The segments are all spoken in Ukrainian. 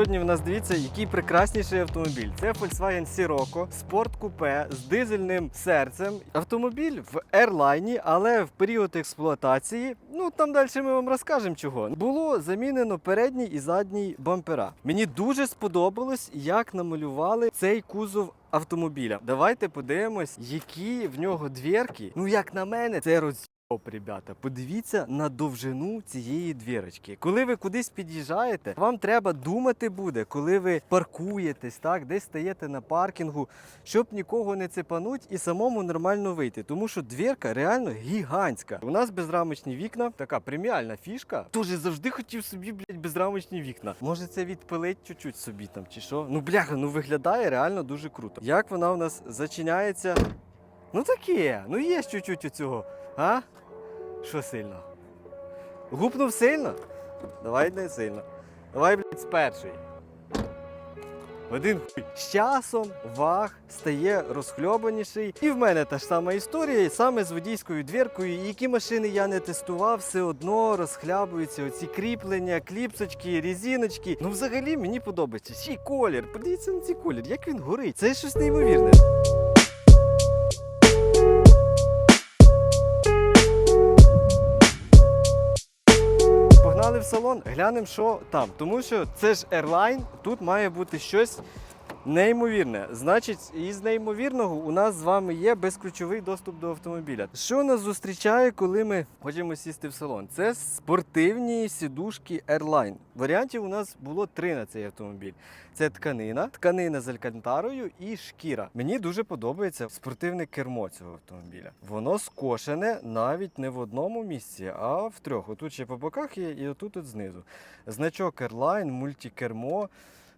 Сьогодні в нас дивіться, який прекрасніший автомобіль. Це Volkswagen Sirocco, спорт купе з дизельним серцем. Автомобіль в Airline, але в період експлуатації, ну там далі ми вам розкажемо чого. Було замінено передній і задній бампера. Мені дуже сподобалось, як намалювали цей кузов автомобіля. Давайте подивимось, які в нього двірки. Ну, як на мене, це роз. Оп, ребята, подивіться на довжину цієї двірочки. Коли ви кудись під'їжджаєте, вам треба думати буде, коли ви паркуєтесь, так, десь стаєте на паркінгу, щоб нікого не цепануть і самому нормально вийти. Тому що двірка реально гігантська. У нас безрамочні вікна, така преміальна фішка. Тоже завжди хотів собі, блядь, безрамочні вікна. Може це відпилить чуть-чуть собі там чи що? Ну бляха, ну виглядає реально дуже круто. Як вона у нас зачиняється? Ну таке, ну є чуть-чуть у цього. А? Що сильно? Гупнув сильно? Давай не сильно. Давай, блядь, з першої. Один хуй. З часом ваг стає розхльобаніший. І в мене та ж сама історія, саме з водійською двіркою. І які машини я не тестував, все одно розхлябуються оці кріплення, кліпсочки, різіночки. Ну, взагалі мені подобається. Ще колір. Подивіться на цей колір, як він горить. Це щось неймовірне. Погнали в салон, глянемо, що там. Тому що це ж Airline, тут має бути щось неймовірне. Значить, із неймовірного у нас з вами є безключовий доступ до автомобіля. Що нас зустрічає, коли ми хочемо сісти в салон? Це спортивні сідушки Airline. Варіантів у нас було три на цей автомобіль. Це тканина, тканина з алькантарою і шкіра. Мені дуже подобається спортивне кермо цього автомобіля. Воно скошене навіть не в одному місці, а в трьох. Отут ще по боках є, і отут от знизу. Значок Airline, мультикермо.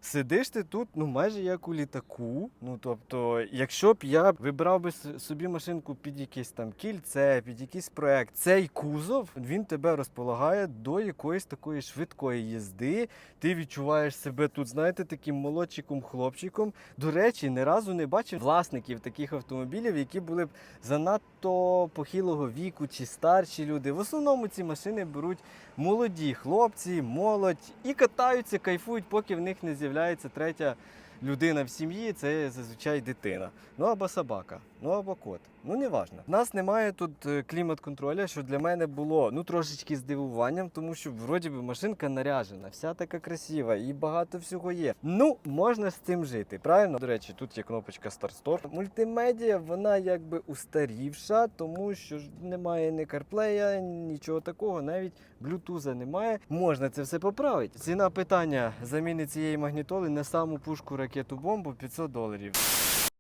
Сидиш ти тут, ну майже як у літаку. Ну тобто, якщо б я вибрав би собі машинку під якесь там кільце, під якийсь проект, цей кузов він тебе розполагає до якоїсь такої швидкої їзди. Ти відчуваєш себе тут, знаєте, таким молодчиком, хлопчиком. До речі, ні разу не бачив власників таких автомобілів, які були б занадто похилого віку чи старші люди. В основному ці машини беруть молоді хлопці, молодь і катаються, кайфують, поки в них не з'являється третя людина в сім'ї. Це зазвичай дитина. Ну або собака, ну або кот. Ну не важно. У нас немає тут е, клімат-контроля, що для мене було ну трошечки здивуванням, тому що вроді би машинка наряжена, вся така красива і багато всього є. Ну, можна з цим жити, правильно? До речі, тут є кнопочка Start-Stop. Мультимедіа, вона якби устарівша, тому що немає ні CarPlay, нічого такого, навіть блютуза немає. Можна це все поправити. Ціна питання заміни цієї магнітоли на саму пушку ракету бомбу 500 доларів.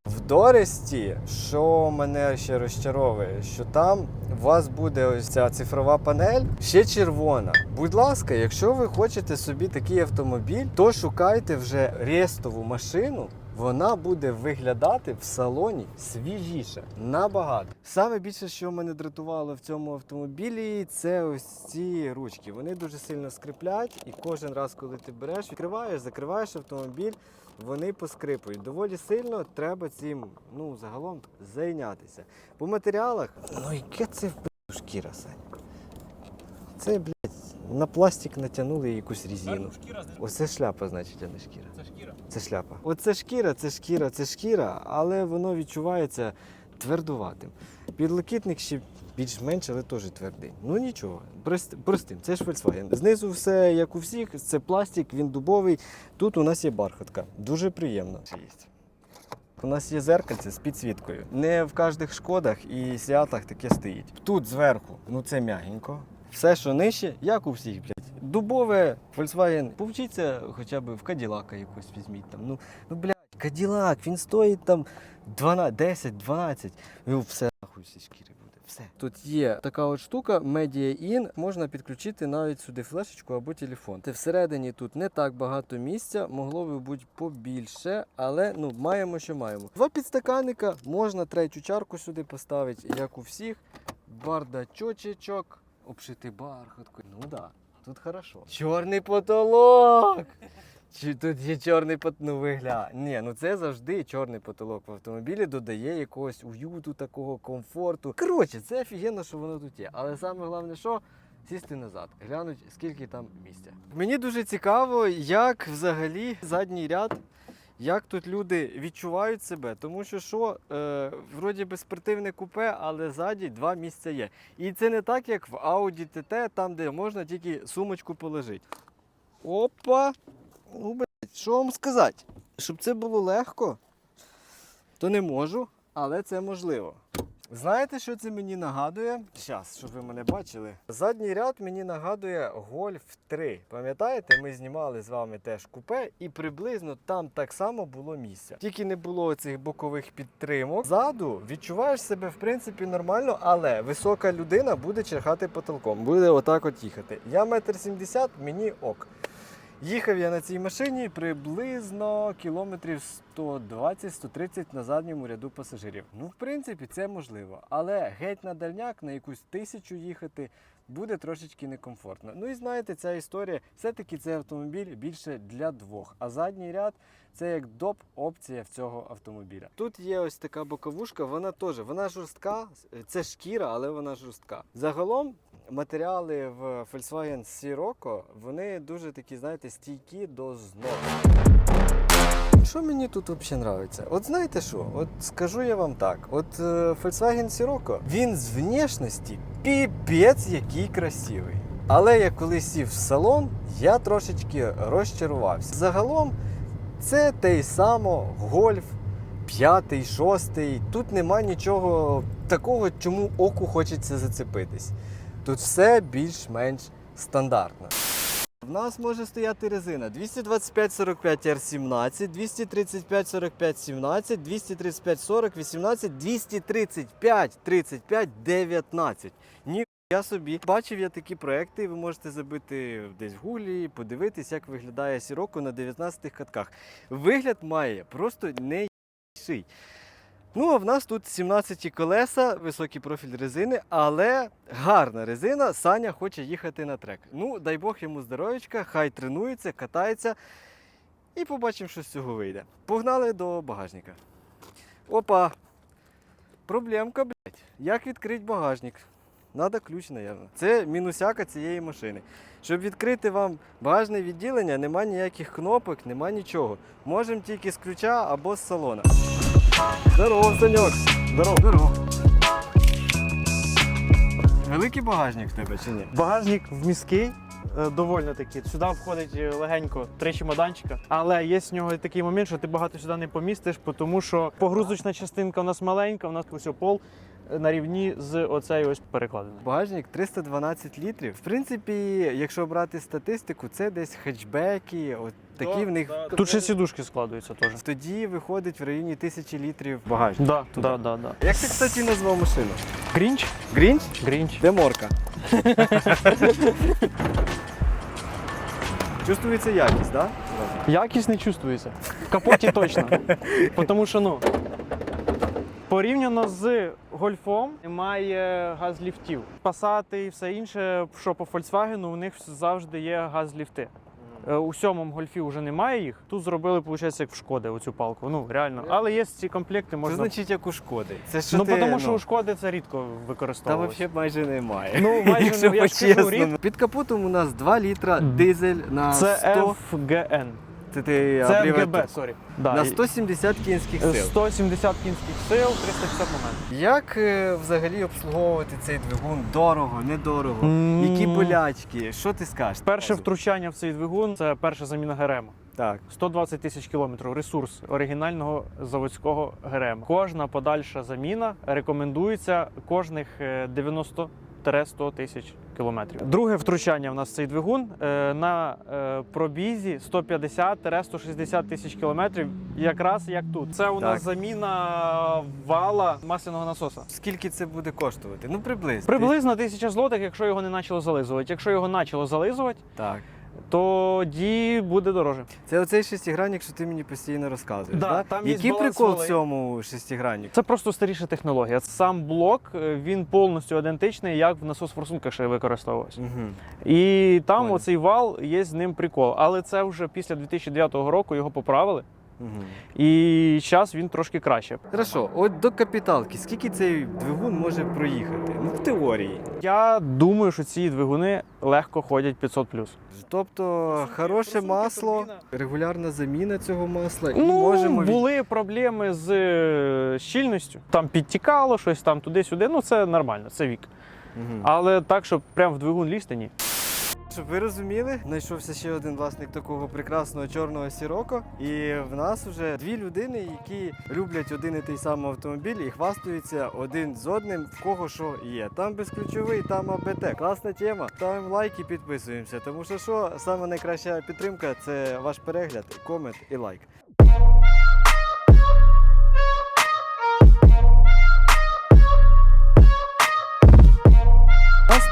В Доресті, що мене ще розчаровує, що там у вас буде ось ця цифрова панель ще червона. Будь ласка, якщо ви хочете собі такий автомобіль, то шукайте вже рестову машину. Вона буде виглядати в салоні свіжіше, набагато. Саме більше, що мене дратувало в цьому автомобілі, це ось ці ручки. Вони дуже сильно скриплять, і кожен раз, коли ти береш, відкриваєш, закриваєш автомобіль, вони поскрипують. Доволі сильно треба цим ну, загалом зайнятися. По матеріалах, ну яке це в шкіра, Сань? Це, блядь, на пластик натягнули якусь резину. Оце шляпа, значить, а не шкіра. це шкіра. Це шляпа. Оце шкіра, це шкіра, це шкіра, але воно відчувається твердуватим. Підлокітник ще більш-менш, але теж твердий. Ну нічого, прост- простим. Це ж Volkswagen. Знизу все як у всіх, це пластик, він дубовий. Тут у нас є бархатка. Дуже приємно. У нас є зеркальце з підсвіткою. Не в кожних шкодах і сіатах таке стоїть. Тут зверху, ну це м'ягенько. Все, що нижче, як у всіх, блядь. Дубове, Volkswagen. Повчіться хоча б в Каділака якось візьміть там. Ну, ну блядь, Каділак, він стоїть там 12, 10, 12. Ну, все нахуй зі шкіри. Все. Тут є така от штука Media In. Можна підключити навіть сюди флешечку або телефон. Ти всередині тут не так багато місця, могло би бути побільше, але ну маємо, що маємо. Два підстаканника, можна третю чарку сюди поставити, як у всіх. Бардачочечок, обшитий бархаткою. Ну да, тут хорошо. Чорний потолок! Чи тут є чорний потолок? Ну вигля. Ні, ну це завжди чорний потолок в автомобілі додає якогось уюту, такого комфорту. Коротше, це офігенно, що воно тут є. Але саме головне, що сісти назад, глянуть, скільки там місця. Мені дуже цікаво, як взагалі задній ряд, як тут люди відчувають себе, тому що що, е, вроді би спортивне купе, але ззаді два місця є. І це не так, як в Audi TT, там, де можна тільки сумочку положити. Опа! Ну, блядь, що вам сказати? Щоб це було легко, то не можу, але це можливо. Знаєте, що це мені нагадує? Зараз, щоб ви мене бачили. Задній ряд мені нагадує Golf 3. Пам'ятаєте, ми знімали з вами теж купе, і приблизно там так само було місця. Тільки не було цих бокових підтримок. Ззаду відчуваєш себе в принципі нормально, але висока людина буде черхати потолком, буде отак от їхати. Я метр сімдесят, мені ок. Їхав я на цій машині приблизно кілометрів 120-130 на задньому ряду пасажирів. Ну, в принципі, це можливо. Але геть на дальняк на якусь тисячу їхати буде трошечки некомфортно. Ну і знаєте, ця історія, все-таки цей автомобіль більше для двох. А задній ряд це як доп опція в цього автомобіля. Тут є ось така боковушка, вона теж вона жорстка, це шкіра, але вона жорстка. Загалом матеріали в Volkswagen Sirocco, вони дуже такі, знаєте, стійкі до зносу. Що мені тут взагалі подобається? От знаєте що? От скажу я вам так: от е, Volkswagen Sirocco, він з внешності піпець який красивий. Але я коли сів в салон, я трошечки розчарувався. Загалом це той само гольф, п'ятий, шостий. Тут нема нічого такого, чому оку хочеться зацепитись. Тут все більш-менш стандартно. В нас може стояти резина 225 45 R17, 235 45 17, 235 40 18, 235 35 19. Ні, я собі бачив я такі проекти. Ви можете забити десь в гуглі, подивитись, як виглядає сіроко на 19 катках. Вигляд має просто не єший. Ну, а в нас тут 17 колеса, високий профіль резини, але гарна резина. Саня хоче їхати на трек. Ну, дай Бог йому здоров'ячка, хай тренується, катається. І побачимо, що з цього вийде. Погнали до багажника. Опа! Проблемка, блядь. Як відкрити багажник? Надо ключ, напевно. Це мінусяка цієї машини. Щоб відкрити вам багажне відділення, нема ніяких кнопок, нема нічого. Можемо тільки з ключа або з салона. Здорово, Саньок! Здорово. Здорово. Великий багажник в тебе чи ні? Багажник вміський, е, доволі такий. Сюди входить е, легенько три чемоданчика. Але є з нього такий момент, що ти багато сюди не помістиш, тому що погрузочна частинка у нас маленька, у нас ось пол на рівні з оцею ось перекладиною. Багажник 312 літрів. В принципі, якщо брати статистику, це десь хетчбеки, от такі в них. Тут ще сідушки складуються теж. Тоді виходить в районі тисячі літрів багажник. Да, Туди. да, да, да. Як ти, кстати, назвав машину? Грінч? Грінч? Грінч. Де морка? Чувствується якість, так? Да? Якість не чувствується. В капоті точно. Тому що ну. Порівняно з гольфом немає газліфтів. Пасати і все інше, що по Volkswagen, у них завжди є газліфти. Е, У сьомому гольфі вже немає їх. Тут зробили, виходить, як в шкоди оцю палку. Ну реально. Але є ці комплекти, Це значить, як у шкоди. Це що ну, ти, тому що у шкоди це рідко Та використовується. взагалі майже немає. Ну, майже Якщо не- я кажу, по-чесному. Під капотом у нас 2 літра дизель на Це 100... FGN. Це, ти Це абревіатура. МГБ, сорі. Да, На і- 170 кінських сил. 170 кінських сил, 350 моментів. Як е, взагалі обслуговувати цей двигун? Дорого, недорого? М. Які болячки? Що ти скажеш? Перше втручання в цей двигун це перша заміна ГРМ. Так. 120 тисяч кілометрів ресурс оригінального заводського ГРМ. Кожна подальша заміна рекомендується кожних е, 90-100 тисяч кілометрів. Друге втручання в нас цей двигун е, на е, пробізі 150-160 тисяч кілометрів, якраз як тут. Це у Так. нас заміна вала масляного насоса. Скільки це буде коштувати? Ну, приблизно. Приблизно тисяча злотих, якщо його не почало зализувати. Якщо його почало зализувати, Так. Тоді буде дороже. Це оцей шестигранник, що ти мені постійно розказуєш. Да, Да, там Який прикол в цьому шестиграннику? Це просто старіша технологія. Сам блок е, він повністю ідентичний, як в насос-форсунках ще використовувався. Угу. І там Понял. оцей вал є з ним прикол. Але це вже після 2009 року його поправили. І зараз він трошки краще. Хорошо, от до капіталки, скільки цей двигун може проїхати? Ну, в теорії. Я думаю, що ці двигуни легко ходять 500 Тобто, хороше масло, регулярна заміна цього масла, і Ну, можемо від- були проблеми з е, щільністю. Там підтікало щось там туди-сюди. Ну це нормально, це вік. Мгм. Але так, щоб прям в двигун лізти, ні. Щоб ви розуміли, знайшовся ще один власник такого прекрасного чорного сіроко. І в нас вже дві людини, які люблять один і той самий автомобіль і хвастаються один з одним, в кого що є. Там безключовий, там АБТ. Класна тема. Ставимо лайк і підписуємося. Тому що що саме найкраща підтримка це ваш перегляд, комент і лайк.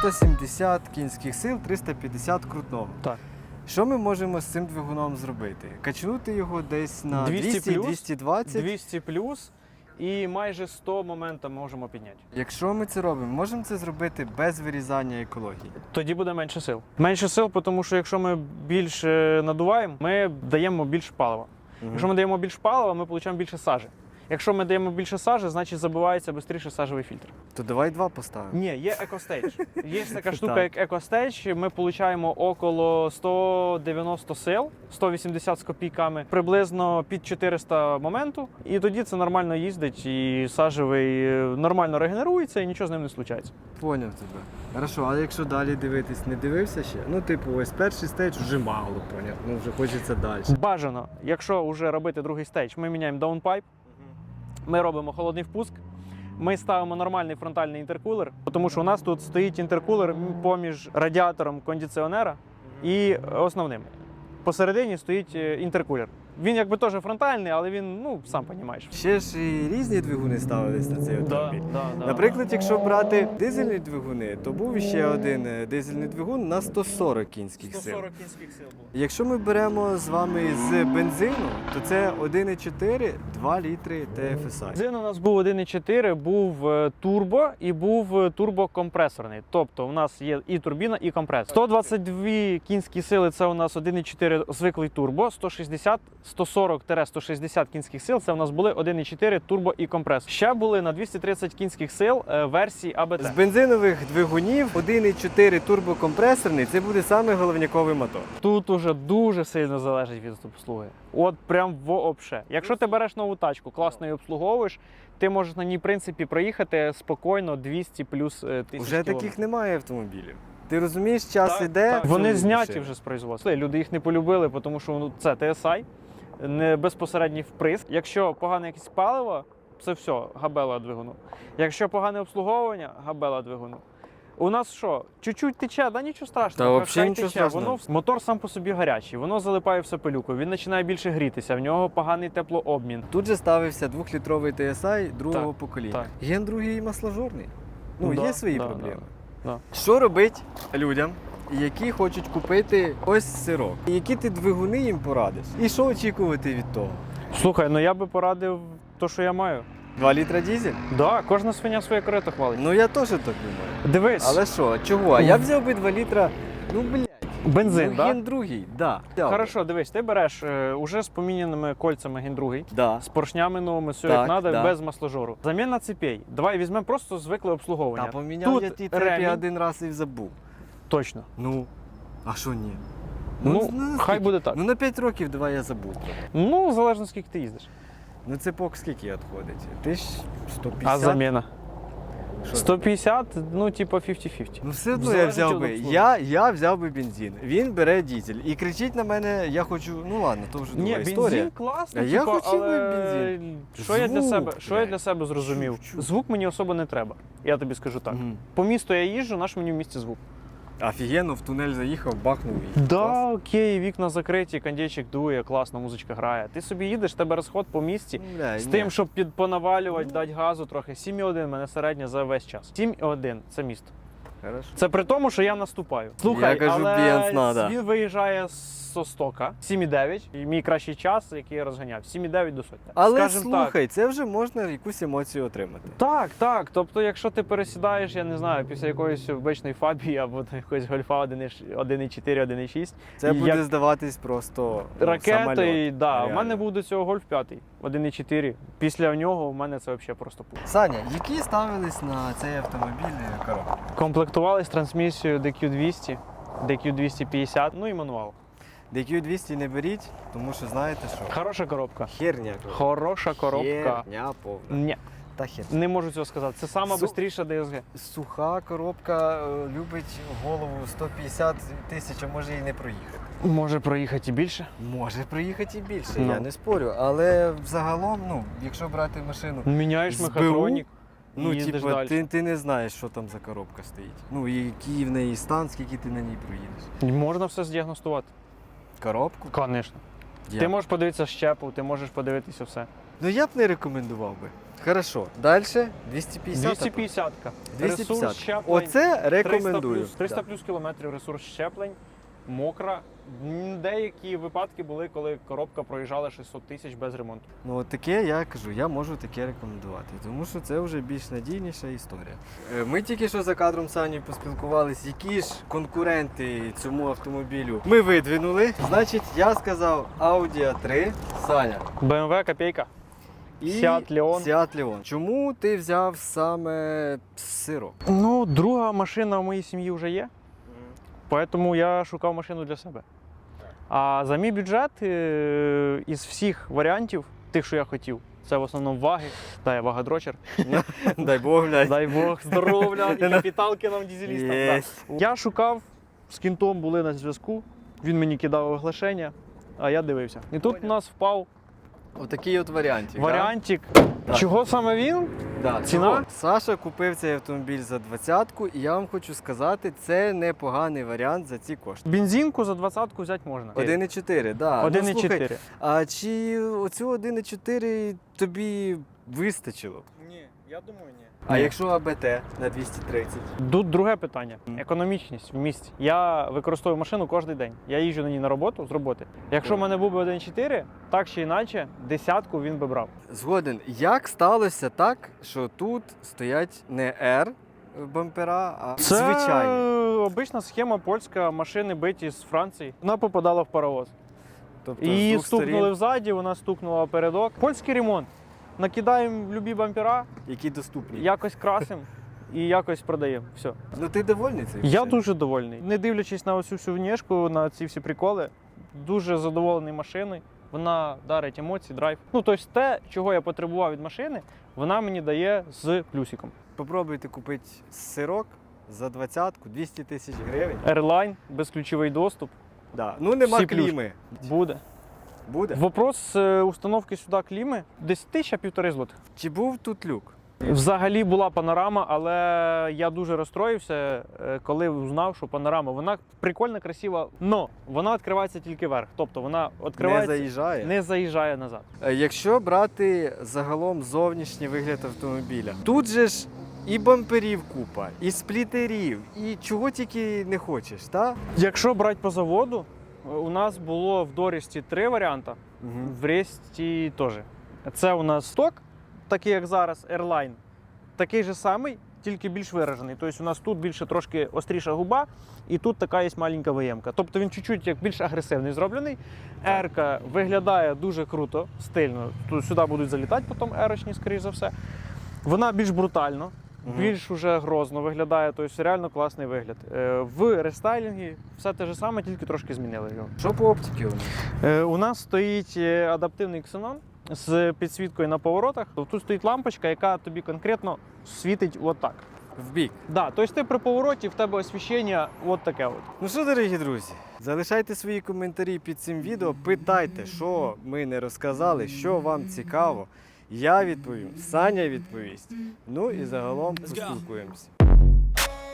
170 кінських сил, 350 крутного. Так. Що ми можемо з цим двигуном зробити? Качнути його десь на 200 плюс, 200-220. 200 плюс і майже 100 моментів можемо підняти. Якщо ми це робимо, можемо це зробити без вирізання екології. Тоді буде менше сил. Менше сил, тому що якщо ми більше надуваємо, ми даємо більше палива. Якщо ми даємо більше палива, ми отримуємо більше сажі. Якщо ми даємо більше сажі, значить забивається швидше сажевий фільтр. То давай два поставимо. Ні, є екостейдж. Є така штука, як екостейдж. Ми отримуємо около 190 сил, 180 з копійками, приблизно під 400 моменту. І тоді це нормально їздить, і сажевий е, нормально регенерується, і нічого з ним не случається. Поняв тебе. Хорошо, а якщо далі дивитись, не дивився ще? Ну, типу, ось перший стейдж вже мало, поняв. Ну вже хочеться далі. Бажано, якщо вже робити другий стейдж, ми міняємо даунпайп, ми робимо холодний впуск. Ми ставимо нормальний фронтальний інтеркулер, тому що у нас тут стоїть інтеркулер поміж радіатором кондиціонера і основним. Посередині стоїть е, інтеркулер. Він якби теж фронтальний, але він, ну, сам розумієш. Ще ж і різні двигуни ставились на цей автомобіль. да, да, Наприклад, якщо брати дизельні двигуни, то був ще один е, дизельний двигун на 140 кінських сил. кінських сил було. Якщо ми беремо з вами з бензину, то це 1,4 2 літри TFSI. Бензин у нас був 1,4, був е, турбо і був е, турбокомпресорний. Тобто у нас є і турбіна, і компресор. 122 кінські сили це у нас 1,4 звиклий турбо, 160, 140-160 кінських сил це у нас були 1,4 турбо і компресор. Ще були на 230 кінських сил е, версії АБТ. З бензинових двигунів 1,4 турбокомпресорний це буде саме головняковий мотор. Тут уже дуже сильно залежить від обслуги. От прям вообще. Якщо ти береш нову тачку, класно її обслуговуєш, ти можеш на ній, в принципі, проїхати спокійно 200 плюс е, тисяч Уже таких немає автомобілів. Ти розумієш, час Так, іде. так. Вони зняті вже з производства. Люди їх не полюбили, тому що ну, це TSI, не безпосередній вприск. Якщо погане якесь паливо, це все, габела двигуну. Якщо погане обслуговування, габела двигуну. У нас що, чуть-чуть тече, да нічого страшного. Та вообще нічого тече. страшного. Воно мотор сам по собі гарячий, воно залипає все пилюку, він починає більше грітися, в нього поганий теплообмін. Тут же ставився двохлітровий TSI другого покоління. так. Ген другий масложорний. Ну, Да, є свої да, проблеми. да, Що робить людям, які хочуть купити ось сирок? Які ти двигуни їм порадиш? І що очікувати від того? Слухай, ну я би порадив те, що я маю. 2 літра дізель? Да, кожна свиня своє корито хвалить. Ну я теж так думаю. Дивись, Але що, чого? А я взяв би 2 літра, ну блядь, бензин, ну, да? ген другий, да. взяв. Хорошо, дивись, ти береш е, уже з поміняними кольцями ген другий, Да. з поршнями новими, все Так, як треба, да. без масложору. Заміна цепей. Давай візьмемо просто звикле обслуговування. Та поміняв Тут я ті цепі ремінь. один раз і забув. Точно. Ну, а що ні? Ну, на хай скільки? буде так. Ну на 5 років давай я забув. Ну, залежно скільки ти їздиш. Ну це цепок скільки відходить? Ти ж 150? А заміна? Що? 150, ну, типа 50-50. Ну все одно я взяв би. Я, я взяв би бензин. Він бере дізель. І кричить на мене, я хочу. Ну ладно, то вже Ні, друга бензин класний, А я типа, хотів би але бензин. Що я для Звук, себе, що я блядь. для себе зрозумів? Чув, чув. Звук мені особо не треба. Я тобі скажу так. Мгм. По місту я їжджу, наш мені в місті звук. Офігенно, в тунель заїхав, бахнув і. клас. Да, окей, вікна закриті, кондейчик дує, класно, музичка грає. Ти собі їдеш, тебе розход по місті. Не, бля, З ні. тим, щоб під понавалювати, дати газу трохи. 7,1 мене середня за весь час. 7,1 це місто. Хорошо. Це при тому, що я наступаю. Слухай, Я кажу, але надо. він виїжджає з стока 7,9. І мій кращий час, який я розганяв, 7,9 до сотні. Але Скажем так. слухай, це вже можна якусь емоцію отримати. Так, так. Тобто, якщо ти пересідаєш, я не знаю, після якоїсь обичної фабії або до якоїсь гольфа 1,4, 1,6, Це І буде як- здаватись просто ну, ракети, самольот. да. У Реально. мене був до цього гольф 5, 1,4. Після нього у мене це взагалі просто пух. Саня, які ставились на цей автомобіль коробки? Комплектувались трансмісією DQ200, DQ250, ну і мануал. DQ200 не беріть, тому що знаєте що? Хороша коробка. Херня. коробка. Хороша коробка. Херня повна. Ні, Та херня. не можу цього сказати. Це сама Су- бистріша DSG. Суха коробка е, любить голову 150 тисяч, а може і не проїхати. Може проїхати і більше. Може проїхати і більше, Ну. я не спорю. Але взагалом, ну, якщо брати машину, Міняєш мехатронік. ну, типу, ти, ти не знаєш, що там за коробка стоїть. Ну, і який в неї стан, скільки ти на ній проїдеш. Можна все здіагностувати. Коробку? Звісно. Ти можеш подивитися щепу, ти можеш подивитися все. Ну я б не рекомендував би. Хорошо. Далі 250. 250-ка. 250. Ресурс щеплень. Оце 300 рекомендую. плюс, 300 плюс кілометрів ресурс щеплень, мокра. М, Деякі випадки були, коли коробка проїжджала 600 тисяч без ремонту. Ну от таке я кажу, я можу таке рекомендувати, тому що це вже більш надійніша історія. Е, Ми тільки що за кадром Сані поспілкувалися, які ж конкуренти цьому автомобілю ми видвинули. Значить, я сказав Audi A3, Саня. BMW копійка. І Seat Leon. Seat Leon. Чому ти взяв саме сирок? Ну, друга машина в моїй сім'ї вже є, тому я шукав машину для себе. А за мій бюджет е, із всіх варіантів, тих, що я хотів, це в основному ваги. Да, я вагадрочер. Дай Бог, блядь. Дай Бог здоров'я і капіталки нам дізелістам. Єсть. Да. Я шукав, з кінтом були на зв'язку. Він мені кидав оголошення, а я дивився. І тут у нас впав Отакий от варіантик. варіантик. Так. Чого саме він? Да? Ціна? чого? Саша купив цей автомобіль за двадцятку, і я вам хочу сказати, це непоганий варіант за ці кошти. Бензинку за двадцятку взяти можна. 1,4, да. Ну, слухай, А чи оцю 1,4 тобі вистачило? Ні, я думаю, ні. А якщо АБТ на 230? Тут друге питання: економічність в місті. Я використовую машину кожен день. Я їжджу на ній на роботу з роботи. Якщо в мене був би 1,4, так чи інакше, десятку він би брав. Згоден. Як сталося так, що тут стоять не R бампера, а Це звичайні? обична схема польська, машини биті з Франції. Вона попадала в паровоз. Тобто з Її двох стукнули сторін, взаді, вона стукнула передок. Польський ремонт. Накидаємо любі бампера, які доступні. якось красимо і якось продаємо. Все. Ну ти довольний цим? Я дуже довольний. Не дивлячись на оцю всю внешку, на ці всі приколи, дуже задоволений машиною. Вона дарить емоції, драйв. Ну, тобто те, чого я потребував від машини, вона мені дає з плюсиком. Попробуйте купити сирок за двадцятку, 200 тисяч гривень. Airline, безключовий доступ. Да. Ну нема Всі плюшки. кліми. Буде. Буде? Вопрос е, установки сюди кліми десь тисяча півтори злотих. Чи був тут люк? Взагалі була панорама, але я дуже розстроївся, е, коли узнав, що панорама вона прикольна, красива, але вона відкривається тільки вверх. Тобто вона Не заїжджає. не заїжджає назад. Е, Якщо брати загалом зовнішній вигляд автомобіля, тут же ж і бамперів купа, і сплітерів, і чого тільки не хочеш, так? Якщо брати по заводу, у нас було в Дорісті три варіанти, в Ресті теж. Це у нас сток, такий як зараз, Airline, такий же самий, тільки більш виражений. Тобто у нас тут більше трошки остріша губа, і тут така є маленька виємка. Тобто він чуть-чуть як більш агресивний зроблений. Ерка виглядає дуже круто, стильно. Тут сюди будуть залітати потім ерочні, скоріш за все. Вона більш брутально, Мгм. більш уже грозно виглядає, тобто реально класний вигляд. Е, В рестайлінгі все те ж саме, тільки трошки змінили його. Що по оптиці у нас? Е, У нас стоїть е, адаптивний ксенон з підсвіткою на поворотах. Тут стоїть лампочка, яка тобі конкретно світить отак. В бік. Да, тобто ти при повороті в тебе освіщення от таке от. Ну що, дорогі друзі, залишайте свої коментарі під цим відео, питайте, що ми не розказали, що вам цікаво. Я відповім, Саня відповість. Ну і загалом поспілкуємося.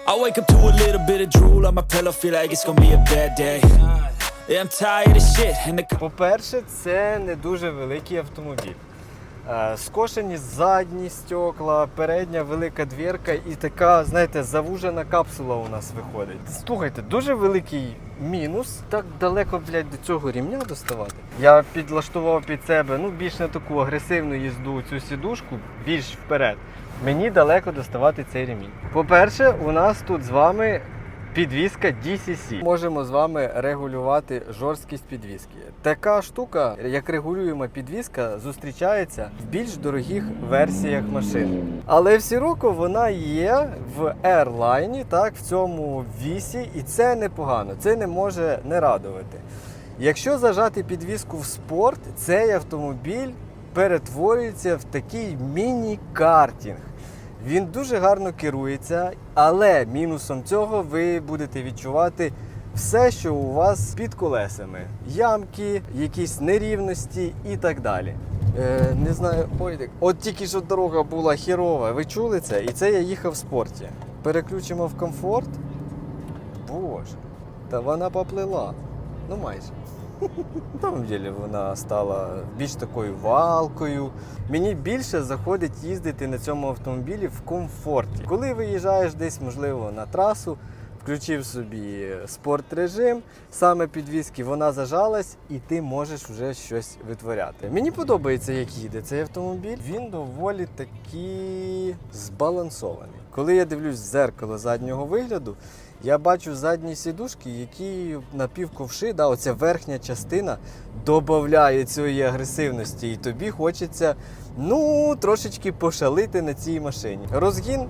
I wake up to a little bit of drool on my pillow, feel like it's gonna be a bad day. Yeah, I'm tired of shit, and the По-перше, це не дуже великий автомобіль. Е, Скошені задні стекла, передня велика двірка і така, знаєте, завужена капсула у нас виходить. Слухайте, дуже великий мінус. Так далеко, блядь, до цього рівня доставати. Я підлаштував під себе ну, більш на таку агресивну їзду цю сідушку, більш вперед. Мені далеко доставати цей ремінь. По-перше, у нас тут з вами Підвізка DCC. Можемо з вами регулювати жорсткість підвіски. Така штука, як регулюєма підвіска, зустрічається в більш дорогих версіях машин. Але всі року вона є в Airline, так, в цьому вісі, і це непогано. Це не може не радувати. Якщо зажати підвіску в спорт, цей автомобіль перетворюється в такий міні-картінг. Він дуже гарно керується, але мінусом цього ви будете відчувати все, що у вас під колесами: ямки, якісь нерівності і так далі. Е, не знаю, ой, от тільки що дорога була хірова. Ви чули це? І це я їхав в спорті. Переключимо в комфорт. Боже, та вона поплила. Ну майже. На самом деле вона стала більш такою валкою. Мені більше заходить їздити на цьому автомобілі в комфорті. Коли виїжджаєш десь, можливо, на трасу, включив собі спорт режим, саме підвіски, вона зажалась, і ти можеш вже щось витворяти. Мені подобається, як їде цей автомобіль. Він доволі таки збалансований. Коли я дивлюсь в зеркало заднього вигляду, я бачу задні сідушки, які напівковши, да, оця верхня частина додає цієї агресивності, і тобі хочеться ну, трошечки пошалити на цій машині. Розгін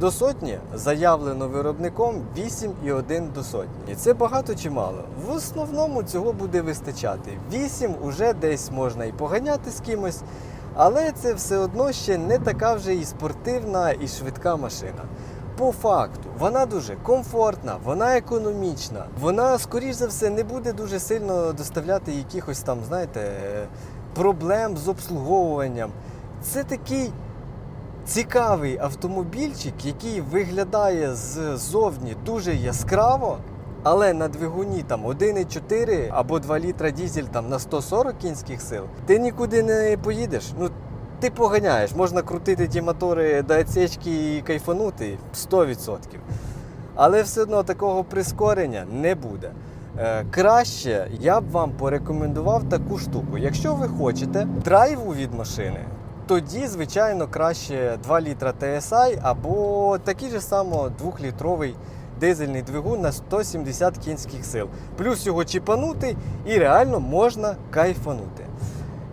до сотні заявлено виробником 8,1 до сотні. І це багато чи мало? В основному цього буде вистачати. 8 уже десь можна і поганяти з кимось, але це все одно ще не така вже і спортивна, і швидка машина. По факту, вона дуже комфортна, вона економічна. Вона, скоріш за все, не буде дуже сильно доставляти якихось там, знаєте, проблем з обслуговуванням. Це такий цікавий автомобільчик, який виглядає ззовні дуже яскраво. Але на двигуні там 1,4 або 2 літра дізель там на 140 кінських сил, ти нікуди не поїдеш. Ну, ти поганяєш, можна крутити ті мотори до отсечки і кайфанути 100%. Але все одно такого прискорення не буде. Е, краще я б вам порекомендував таку штуку. Якщо ви хочете драйву від машини, тоді, звичайно, краще 2 літра TSI або такий же само 2-літровий дизельний двигун на 170 кінських сил. Плюс його чіпанути і реально можна кайфанути.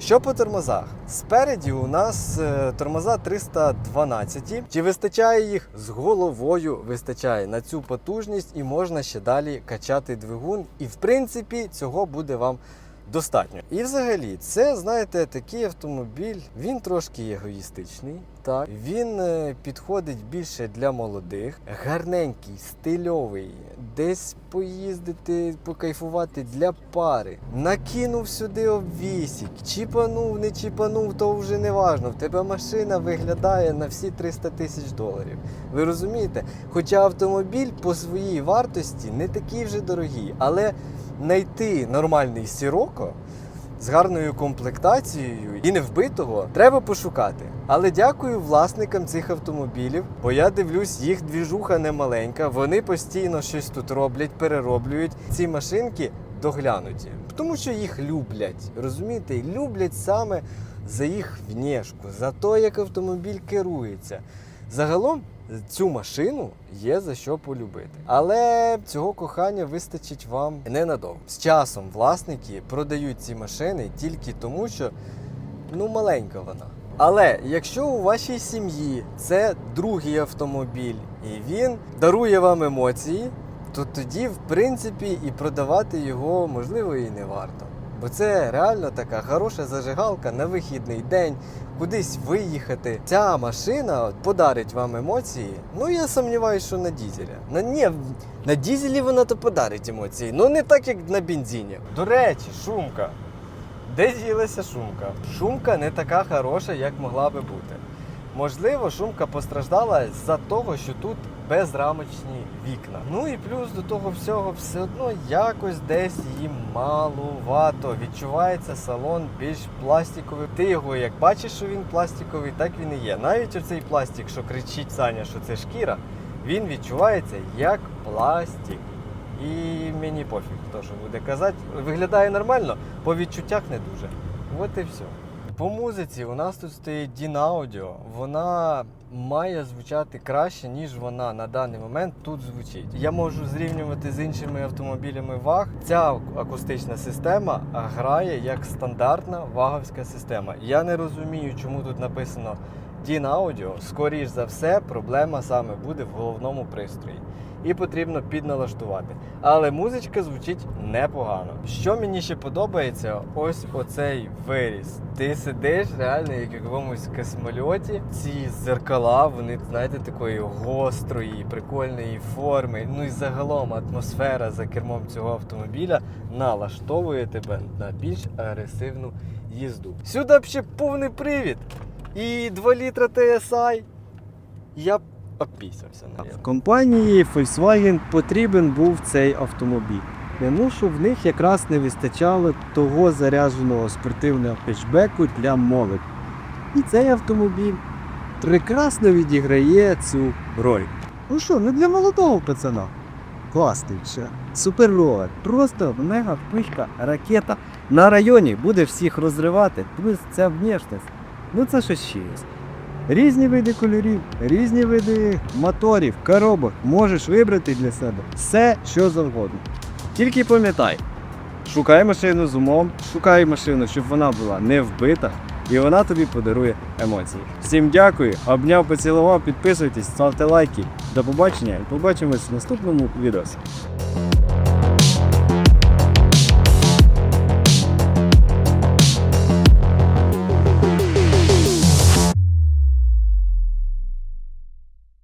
Що по тормозах? Спереді у нас е, тормоза 312. Чи вистачає їх? З головою вистачає на цю потужність і можна ще далі качати двигун. І в принципі цього буде вам достатньо. І взагалі, це, знаєте, такий автомобіль, він трошки егоїстичний. Так, він е, підходить більше для молодих, гарненький, стильовий, десь поїздити, покайфувати для пари. Накинув сюди обвісік, чіпанув, не чіпанув, то вже не важно. В тебе машина виглядає на всі 300 тисяч доларів. Ви розумієте? Хоча автомобіль по своїй вартості не такий вже дорогий, але знайти нормальний сіроко з гарною комплектацією і не вбитого треба пошукати. Але дякую власникам цих автомобілів, бо я дивлюсь, їх двіжуха не маленька. Вони постійно щось тут роблять, перероблюють. Ці машинки доглянуті, тому що їх люблять. Розумієте, люблять саме за їх внешку, за те, як автомобіль керується. Загалом цю машину є за що полюбити. Але цього кохання вистачить вам ненадовго. З часом власники продають ці машини тільки тому, що ну маленька вона. Але якщо у вашій сім'ї це другий автомобіль і він дарує вам емоції, то тоді, в принципі, і продавати його можливо і не варто. Бо це реально така хороша зажигалка на вихідний день, кудись виїхати. Ця машина подарить вам емоції. Ну я сумніваюся, що на дізелі. На ні, на дізелі вона то подарить емоції. Ну не так, як на бензині. До речі, шумка. Де ділася шумка? Шумка не така хороша, як могла би бути. Можливо, шумка постраждала з-за того, що тут безрамочні вікна. Ну і плюс до того всього, все одно якось десь їм малувато. Відчувається салон більш пластиковий. Ти його як бачиш, що він пластиковий, так він і є. Навіть оцей пластик, що кричить Саня, що це шкіра, він відчувається як пластик. І мені пофіг, хто що буде казати. Виглядає нормально, по відчуттях не дуже. От і все. По музиці у нас тут стоїть Дін Аудіо. Вона має звучати краще, ніж вона на даний момент тут звучить. Я можу зрівнювати з іншими автомобілями ваг. Ця акустична система грає як стандартна ваговська система. Я не розумію, чому тут написано Дін Аудіо. Скоріш за все, проблема саме буде в головному пристрої. І потрібно підналаштувати. Але музичка звучить непогано. Що мені ще подобається, ось оцей виріс. Ти сидиш реально як в якомусь космольоті. Ці зеркала, вони, знаєте, такої гострої, прикольної форми. Ну і загалом атмосфера за кермом цього автомобіля налаштовує тебе на більш агресивну їзду. Сюди ще повний привід і 2 літра TSI. Я б обпісявся на В компанії Volkswagen потрібен був цей автомобіль. Ну, що в них якраз не вистачало того зарядженого спортивного хетчбеку для молоді. І цей автомобіль прекрасно відіграє цю роль. Ну що, не для молодого пацана. Класний ще. Супер ровер. Просто мега пишка, ракета. На районі буде всіх розривати, плюс ця внешність. Ну це щось щось. Різні види кольорів, різні види моторів, коробок. Можеш вибрати для себе все, що завгодно. Тільки пам'ятай, шукай машину з умом, шукай машину, щоб вона була не вбита, і вона тобі подарує емоції. Всім дякую, обняв, поцілував, підписуйтесь, ставте лайки. До побачення і побачимось в наступному відео.